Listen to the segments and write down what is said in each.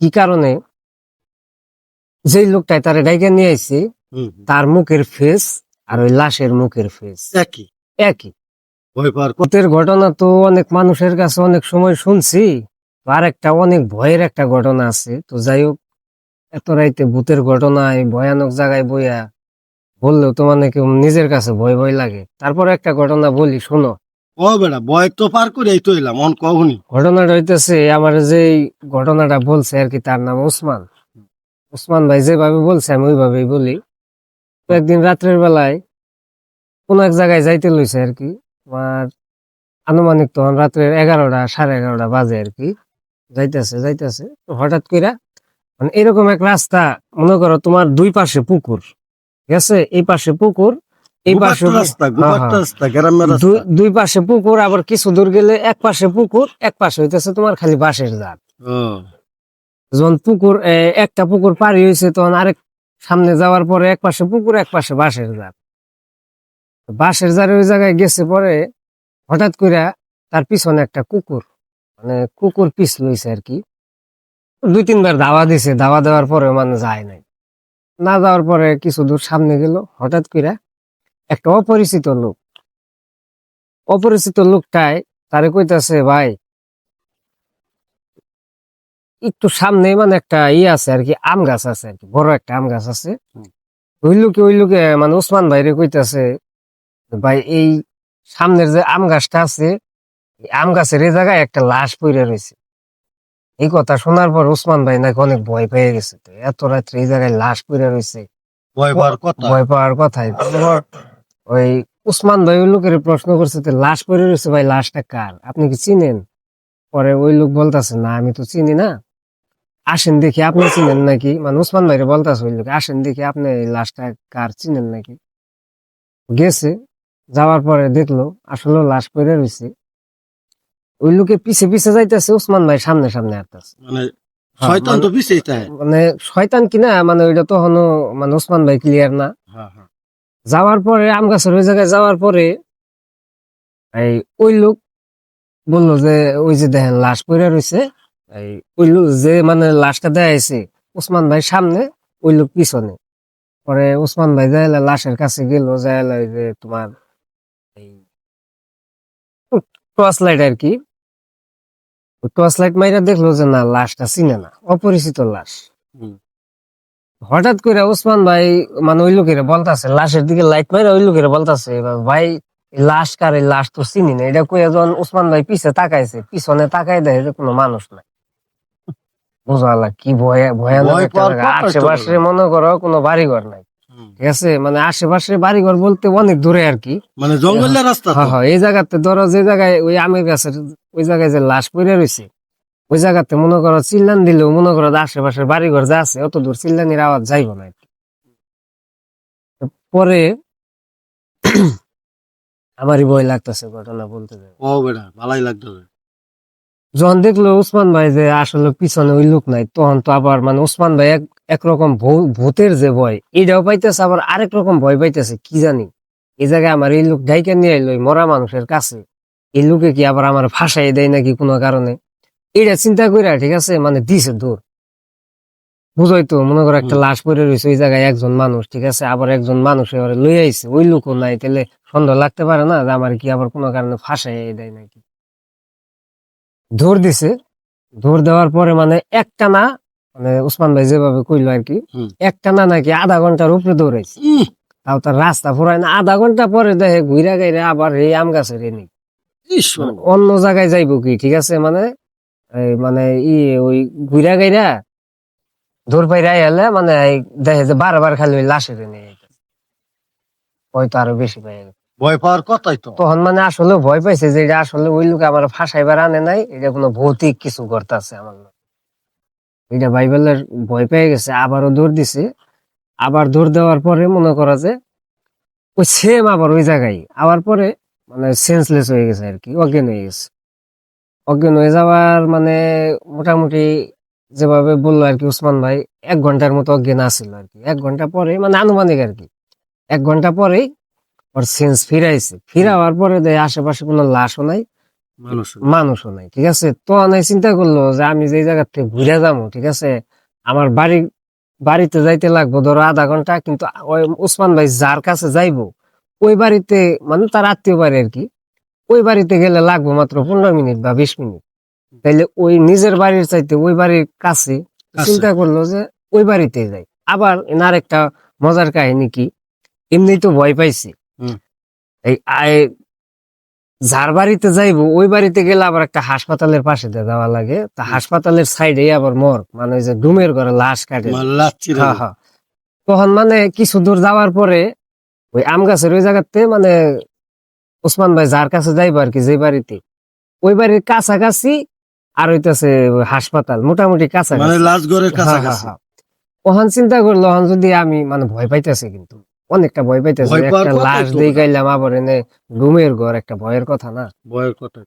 কি কারণে? যেই লোকটাই তারে ডাইকে নিয়ে আইছে তার মুখের ফেস আর ওই লাশের মুখের ফেস একই? একই। ঘটনা তো অনেক মানুষের কাছে অনেক সময় শুনছি আর একটা অনেক ভয়ের একটা ঘটনা আছে। তো যাই হোক এত রাইতে ভূতের ঘটনায় ভয়ানক জায়গায় বইয়া বললেও তো মানে কেউ নিজের কাছে ভয় ভয় লাগে। তারপর একটা ঘটনা বলি শোনো। ও বেড়া পার করে ঘটনাটা হইতেছে, আমার ঘটনাটা বলছে আর কি, তার নাম ভাই যেভাবে বলছে, আমি ওইভাবেই বলি। বেলায় কোন এক জায়গায় যাইতে লইছে আর কি আনুমানিক তখন রাত্রের এগারোটা, সাড়ে এগারোটা বাজে আর কি। যাইতেছে যাইতেছে হঠাৎ কইরা মানে এরকম এক রাস্তা, মনে করো তোমার দুই পাশে পুকুর, ঠিক আছে? এই পাশে পুকুর এই পাশে হ্যাঁ। দু- দুই পাশে পুকুর আবার কিছু দূর গেলে এক পাশে পুকুর এক পাশে হইতেছে তোমার খালি বাঁশের জাত যখন পুকুর একটা পুকুর পারি হয়েছে তখন আরেক সামনে যাওয়ার পরে এক পাশে পুকুর এক পাশে বাঁশের জাত বাঁশের জারে ওই জায়গায় গেছে পরে হঠাৎ করে তার পিছনে একটা কুকুর মানে কুকুর পিস লইছে আর কি। দুই তিনবার দাওয়া দিছে দাওয়া দেওয়ার পরে মানে যায় নাই। না যাওয়ার পরে কিছু দূর সামনে গেল হঠাৎ করে একটা অপরিচিত লোক। অপরিচিত লোকটাই তারে কইতাছে ভাই একটু সামনে মানে একটা ই আছে আর কি আম গাছ আছে আর কি বড় একটা আম গাছ আছে। ওই লোকে ওই লোকে মানে ওসমান ভাইরে কইতাছে ভাই এই সামনের যে আম গাছটা আছে আম গাছের এই জায়গায় একটা লাশ পড়ে রয়েছে এই কথা শোনার পর ওসমান ভাই নাকি অনেক ভয় পেয়ে গেছে। তো এত রাত্রে এই জায়গায় লাশ পড়ে রয়েছে ভয় পাওয়ার কথা। ভয় পাওয়ার কথাই। ওই উসমান ভাই ওই লোকের প্রশ্ন করছে যে লাশ পড়ে রয়েছে ভাই লাশটা কার? আপনি কি চিনেন? পরে ওই লোক বলতাছে না আমি তো চিনি না। আসেন দেখি আপনি চিনেন নাকি? মানে উসমান ভাইরে বলতাছে ওই লোক আসেন দেখি আপনি এই লাশটা কার চিনেন নাকি? গেছে যাওয়ার পরে দেখল আসলে লাশ পড়ে রয়েছে। ওই লোকে পিছে পিছে যাইতেছে উসমান ভাই সামনে সামনে আসতেছে মানে শয়তান তো তাই? মানে শয়তান কিনা মানে ওইটা তখনও মানে উসমান ভাই ক্লিয়ার না। হ্যাঁ হ্যাঁ যাওয়ার পরে, আম গাছের ওই জায়গায় যাওয়ার পরে, এই ওই লোক বলল যে, ওই যে দেখেন, লাশ পড়ে রয়েছে। এই ওই লোক যে মানে লাশটা দেখাইছে উসমান ভাই সামনে, ওই লোক পিছনে। পরে উসমান ভাই যাইলে লাশের কাছে গেল যাইলে ওই যে তোমার এই টর্চ লাইট আর কি। টর্চ লাইট মাইরা দেখল যে না, লাশটা চিনে না, অপরিচিত লাশ। হঠাৎ করে ওসমান ভাই মানে ওই লোকের বলতাছে লাশের দিকে লাইট মাইরা ওই লোকের বলতাছে ভাই লাশ কার লাশ তো চিনি না এটা কই যখন ওসমান ভাই পিছে তাকাইছে পিছনে তাকাই দেয় যে কোনো মানুষ নাই। বুঝালা কি ভয় ভয়ানক আশেপাশে মনে করো কোনো বাড়িঘর নাই। ঠিক আছে? মানে আশেপাশে বাড়িঘর বলতে অনেক দূরে আর কি। মানে জঙ্গলের রাস্তা হ্যাঁ হ্যাঁ এই জায়গাতে ধরো যে জায়গায় ওই আমের গাছের ওই জায়গায় যে লাশ পড়ে রয়েছে ওই জায়গাতে মনে করো চিল্লান দিলেও মনে করো আশেপাশের বাড়িঘর যা আছে অত দূর চিল্লানির আওয়াজ যাইব না পরে আমারই ভয় লাগতেছে ঘটনা বলতে ও ভালাই লাগতেছে। যখন দেখল উসমান ভাই যে আসলে পিছনে ওই লোক নাই তখন তো আবার মানে উসমান ভাই এক একরকম ভূতের যে ভয় এটাও পাইতেছে আবার আরেক রকম ভয় পাইতেছে কি জানি। এই জায়গায় আমার এই লোক ডাইকে নিয়ে এলো মরা মানুষের কাছে। এই লোকে কি আবার আমার ফাঁসাই দেয় নাকি কোনো কারণে? এটা চিন্তা করে ঠিক আছে? মানে দিছে দূর। বুঝাই তো মনে করো একটা লাশ পড়ে রয়েছে ওই জায়গায় একজন মানুষ ঠিক আছে? আবার একজন মানুষ এবারে লই আইছে ওই লোকও নাই তাহলে সন্দেহ লাগতে পারে না যে আমার কি আবার কোনো কারণে ফাঁসাই দেয় নাকি? দৌড় দিছে দৌড় দেওয়ার পরে মানে একটা না মানে উসমান ভাই যেভাবে কইলো আর কি। একটা না নাকি আধা ঘণ্টার উপরে দৌড়াইছে। তাও তার রাস্তা ফুরায় না আধা ঘণ্টা পরে দেখে ঘুরা গাইরে আবার এই আম গাছের এনে মানে। অন্য জায়গায় যাইবো কি ঠিক আছে? মানে মানে ই ওই ঘুরা গাইরা দৌড় পাইরা এলে মানে দেখে যে বারবার খালি ওই লাশের এনে হয়তো আরও বেশি পাই ভয় পাওয়ার কথাই তো। তখন মানে আসলে ভয় পাইছে যে এটা আসলে ওই লোক আমার ফাঁসাইবার আনে নাই এটা কোনো ভৌতিক কিছু করতেছে আমার এটা বাইবেলের ভয় পেয়ে গেছে আবারও দৌড় দিছে। আবার দৌড় দেওয়ার পরে মনে করা যে ওই সেম আবার ওই জায়গায়। আবার পরে মানে সেন্সলেস হয়ে গেছে আর কি অজ্ঞান হয়ে গেছে। অজ্ঞান হয়ে যাওয়ার মানে মোটামুটি যেভাবে বলল আর কি উসমান ভাই এক ঘণ্টার মতো অজ্ঞান আসছিল আর কি। এক ঘণ্টা পরে মানে আনুমানিক আর কি এক ঘণ্টা পরেই ওর সেন্স ফিরাইছে। ফিরাবার পরে দেয় আশেপাশে কোনো লাশও নাই মানুষ মানুষও নাই ঠিক আছে? তো অনেক চিন্তা করল যে আমি যে জায়গা থেকে ঘুরে যাব ঠিক আছে? আমার বাড়ি বাড়িতে যাইতে লাগবো ধরো আধা ঘণ্টা কিন্তু ওই উসমান ভাই যার কাছে যাইবো ওই বাড়িতে মানে তার আত্মীয় বাড়ি আর কি ওই বাড়িতে গেলে লাগবে মাত্র পনেরো মিনিট বা বিশ মিনিট। তাইলে ওই নিজের বাড়ির চাইতে ওই বাড়ির কাছে। চিন্তা করল যে ওই বাড়িতে যাই। আবার এনার একটা মজার কাহিনী কি? এমনি তো ভয় পাইছি। এই যার বাড়িতে যাইবো ওই বাড়িতে গেলে আবার একটা হাসপাতালের পাশে দিয়ে যাওয়া লাগে। তা হাসপাতালের সাইডে আবার মর। মানে যে ডুমের ঘরে লাশ কাটে। লাচ্ছি হ্যাঁ, হ্যাঁ। তখন মানে কিছু দূর যাওয়ার পরে ওই আম গাছের ওই জায়গাতে মানে ওসমান ভাই যার কাছে যাইবো আর কি যে বাড়িতে ওই বাড়ির কাছাকাছি আর হইতেছে হাসপাতাল মোটামুটি মানে কাছাকাছি ঘরের হ্যাঁ, হ্যাঁ, হ্যাঁ। ওখান চিন্তা করল ওখান যদি আমি মানে ভয় পাইতেছে কিন্তু অনেকটা ভয় পাইতেছে একটা লাশ। দিয়ে গাইলাম আবার এনে রুমের ঘর একটা ভয়ের কথা না বয়ের কথা।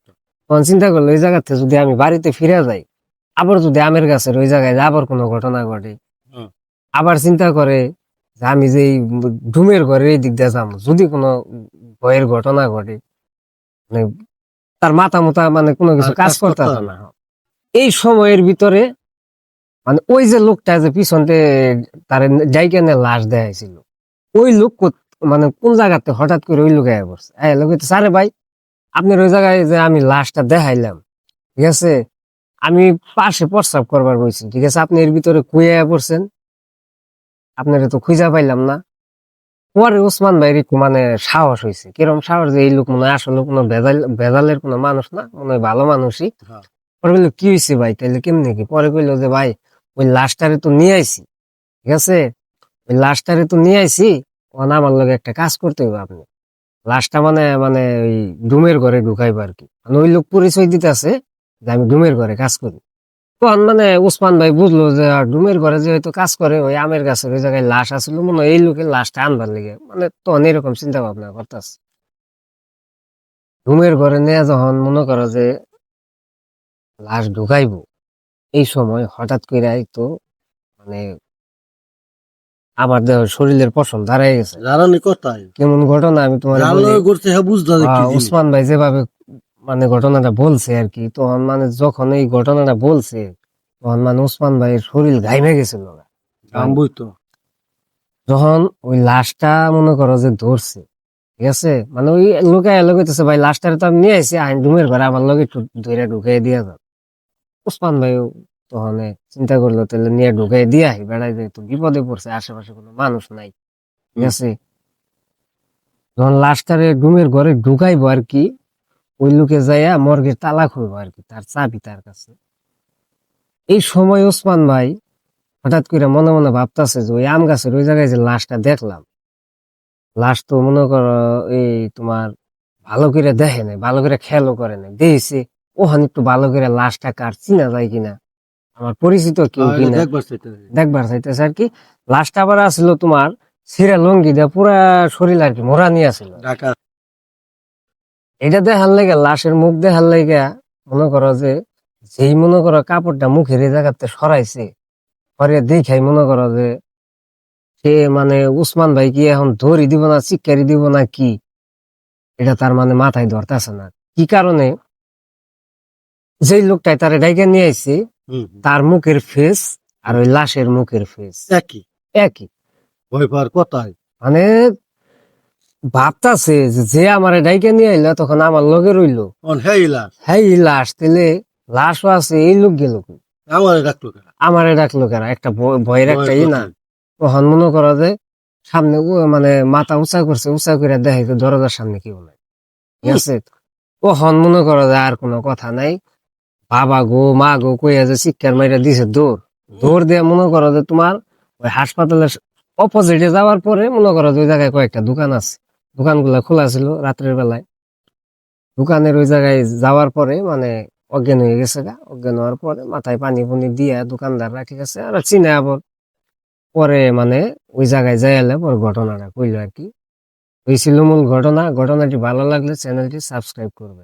তখন চিন্তা করল ওই জায়গাতে যদি আমি বাড়িতে ফিরে যাই আবার যদি আমের গাছের ওই জায়গায় আবার কোনো ঘটনা ঘটে আবার চিন্তা করে আমি যে এই ডুমের ঘরের এই দিক দিয়ে যাব যদি কোনো ভয়ের ঘটনা ঘটে মানে তার মাথা মোতা মানে কোনো কিছু কাজ করতে না। এই সময়ের ভিতরে মানে ওই যে লোকটা যে পিছনতে তার জায়গানে লাশ দেখাইছিল ওই লোক কোত- মানে কোন জায়গাতে হঠাৎ করে ওই লোক আয়া পড়ছে? এই লোক সারে ভাই আপনার ওই জায়গায় যে আমি লাশটা দেখাইলাম ঠিক আছে? আমি পাশে প্রস্রাব করবার বলছি ঠিক আছে? আপনি এর ভিতরে কুয়ে পড়ছেন? আপনারা তো খুঁজা পাইলাম না। পরে ওসমান ভাইয়ের একটু মানে সাহস হয়েছে কিরম সাহস যে এই লোক মনে হয় আসলে কোনো বেজাল বেজালের কোনো মানুষ না মনে হয় ভালো মানুষই। হ্যাঁ। পরে বলল কি হয়েছে ভাই তাইলে কেমনি কি? পরে কইলো যে ভাই ওই লাশটারে তো নিয়ে আইছি ঠিক আছে? ওই লাশটারে তো নিয়ে আইছি ওখানে আমার লগে একটা কাজ করতে হবে আপনি। লাশটা মানে মানে ওই ডুমের ঘরে ঢুকাইবো আর কি মানে ওই লোক পরিচয় দিতে আছে যে আমি ডুমের ঘরে কাজ করি। তখন মানে উসমান ভাই বুঝলো যে ডুমের ঘরে যে হয়তো কাজ করে ওই আমের গাছের ওই জায়গায় লাশ আসলো মনে হয় এই লোকের লাশটা আনবার লেগে। মানে তখন এরকম চিন্তা ভাবনা করতেছে। ডুমের ঘরে নিয়ে যখন মনে করো যে লাশ ঢুকাইবো এই সময় হঠাৎ করে তো মানে আমার দেহ শরীরের পশম দাঁড়াই গেছে। কথাই। কেমন ঘটনা আমি তোমার বুঝতে জিনিস। ওসমান ভাই যেভাবে মানে ঘটনাটা বলছে আর কি তখন মানে যখন এই ঘটনাটা বলছে তখন মানে ওসমান ভাইয়ের শরীর ঘাইমে গেছিল। যখন ওই লাশটা মনে করো যে ধরছে ঠিক আছে? মানে ওই লোকে লগেতেছে ভাই লাশটারে তো আমি নিয়ে আসি আইন রুমের ঘরে আমার লগে একটু ধরে ঢুকাই দিয়ে যান ওসমান ভাই তখন চিন্তা করল তাহলে নিয়ে ঢুকাই দিয়ে আহি বেড়াই যেহেতু বিপদে পড়ছে আশেপাশে কোনো মানুষ নাই। ঠিক আছে? যখন লাশটারে রুমের ঘরে ঢুকাইবো আর কি ওই লোকে যাইয়া মর্গের তালা খুলবো আর কি তার চাবি তার কাছে। এই সময় ওসমান ভাই হঠাৎ করে মনে মনে ভাবতেছে যে ওই আম গাছের ওই জায়গায় যে লাশটা দেখলাম। লাশ তো মনে করো এই তোমার ভালো করে দেখে নাই ভালো করে খেয়ালও করে নাই। দেখেছে ওখানে একটু ভালো করে লাশটা কার চিনা যায় কিনা আমার পরিচিত কেউ কিনা। দেখবার চাইতেছে। আর কি। লাশটা আবার আসলো তোমার সিরা লঙ্গি দিয়ে পুরা শরীর আর কি মোরা নিয়ে আসলো। ঢাকা এটা দেখার লাগে লাশের মুখ দেখার লাগে মনে করো যে যেই মনে করো কাপড়টা মুখের এই জায়গাতে সরাইছে পরে দেখাই মনে করো যে সে মানে উসমান ভাই কি এখন ধরি দিব না চিকারি দিব না কি? এটা তার মানে মাথায় ধরতেছে না। কি কারণে? যেই লোকটাই তারে ডাইকে নিয়ে আইছে হুম। তার মুখের ফেস আর ওই লাশের মুখের ফেস একই? একই। ভয় পাওয়ার কথাই। মানে ভাবতাছে যে যে আমার ডাইকে নিয়ে আইলা তখন আমার লগে রইল। হ্যাঁ লাশ তাহলে লাশও আছে এই লোক গেল? আমার ডাকলো আমারে ডাকলো কেন? একটা ভয়ের একটা ই না। তখন মনে করো যে সামনে ও মানে মাথা উঁচা করছে উঁচা করে দেখে যে দরজার সামনে কেউ নাই। ঠিক আছে? তখন মনে করো যে আর কোনো কথা নাই। বাবা গো মা গো কইয়া যে শিক্ষার মাইরা দিছে দৌড়। দৌড় দিয়ে মনে করো যে তোমার ওই হাসপাতালের অপোজিটে যাওয়ার পরে মনে করো যে ওই জায়গায় কয়েকটা দোকান আছে। দোকানগুলা খোলা ছিল রাত্রের বেলায়। দোকানের ওই জায়গায় যাওয়ার পরে মানে অজ্ঞান হয়ে গেছে গা। অজ্ঞান হওয়ার পরে মাথায় পানি পুনি দিয়া দোকানদাররা ঠিক আছে আর চিনে আবার পরে মানে ওই জায়গায় যাই পরে ঘটনাটা কইলো আর কি। এই ছিল মূল ঘটনা। ঘটনাটি ভালো লাগলে চ্যানেলটি সাবস্ক্রাইব করবে